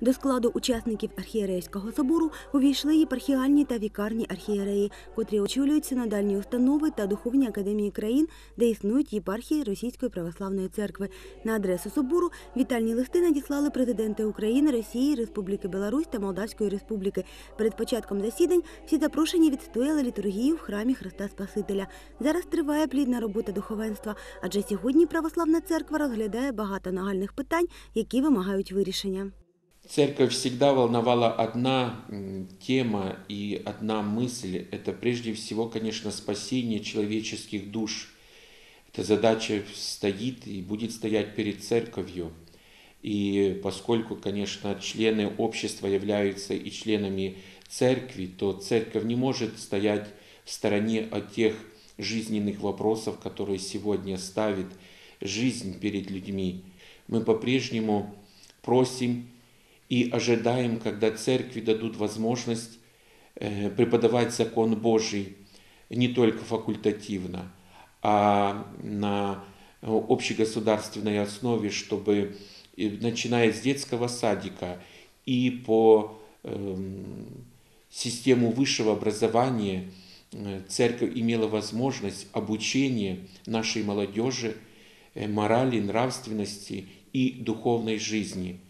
До складу учасників архієрейського собору увійшли єпархіальні та вікарні архієреї, котрі очолюють синодальні установи та духовні академії країн, де існують єпархії Російської православної церкви. На адресу собору вітальні листи надіслали президенти України, Росії, Республіки Білорусь та Молдавської Республіки. Перед початком засідань всі запрошені відстояли літургію в храмі Христа Спасителя. Зараз триває плідна робота духовенства, адже сьогодні православна церква розглядає багато нагальних питань, які вимагають вирішення. Церковь всегда волновала одна тема и одна мысль. Это прежде всего, конечно, спасение человеческих душ. Эта задача стоит и будет стоять перед церковью. И поскольку, конечно, члены общества являются и членами церкви, то церковь не может стоять в стороне от тех жизненных вопросов, которые сегодня ставит жизнь перед людьми. Мы по-прежнему просим и ожидаем, когда церкви дадут возможность э, преподавать закон Божий не только факультативно, а на общегосударственной основе, чтобы, э, начиная с детского садика и по эм, систему высшего образования, э, церковь имела возможность обучения нашей молодежи морали, нравственности и духовной жизни –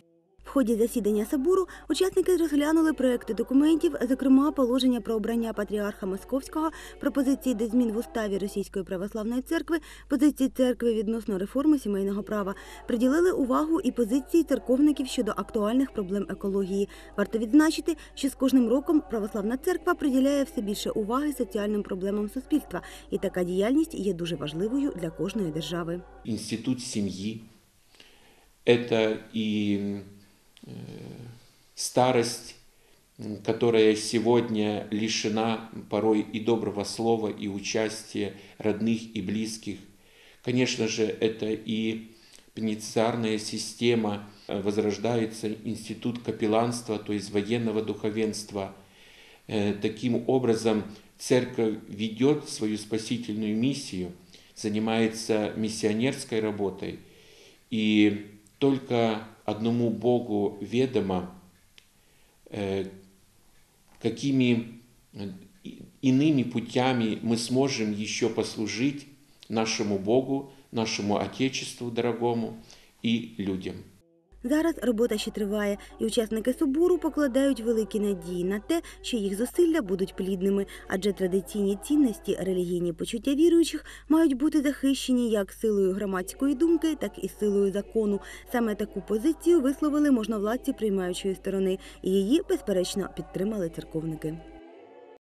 В ході засідання собору учасники розглянули проекти документів, зокрема положення про обрання патріарха Московського, пропозиції до змін в уставі Російської православної церкви, позиції церкви відносно реформи сімейного права. Приділили увагу і позиції церковників щодо актуальних проблем екології. Варто відзначити, що з кожним роком православна церква приділяє все більше уваги соціальним проблемам суспільства, і така діяльність є дуже важливою для кожної держави. институт семьи, это и э, старость, м, которая сегодня лишена порой и доброго слова, и участия родных и близких. Конечно же, это и пенитенциарная система, э, возрождается институт капелланства, то есть военного духовенства. Э, Таким образом, церковь ведет свою спасительную миссию, занимается миссионерской работой, и только одному Богу ведомо, э, какими э, иными путями мы сможем еще послужить нашему Богу, нашему Отечеству дорогому и людям. Зараз робота ще триває, і учасники собору покладають великі надії на те, що їх зусилля будуть плідними, адже традиційні цінності, релігійні почуття віруючих мають бути захищені як силою громадської думки, так і силою закону. Саме таку позицію висловили можновладці приймаючої сторони, і її безперечно підтримали церковники.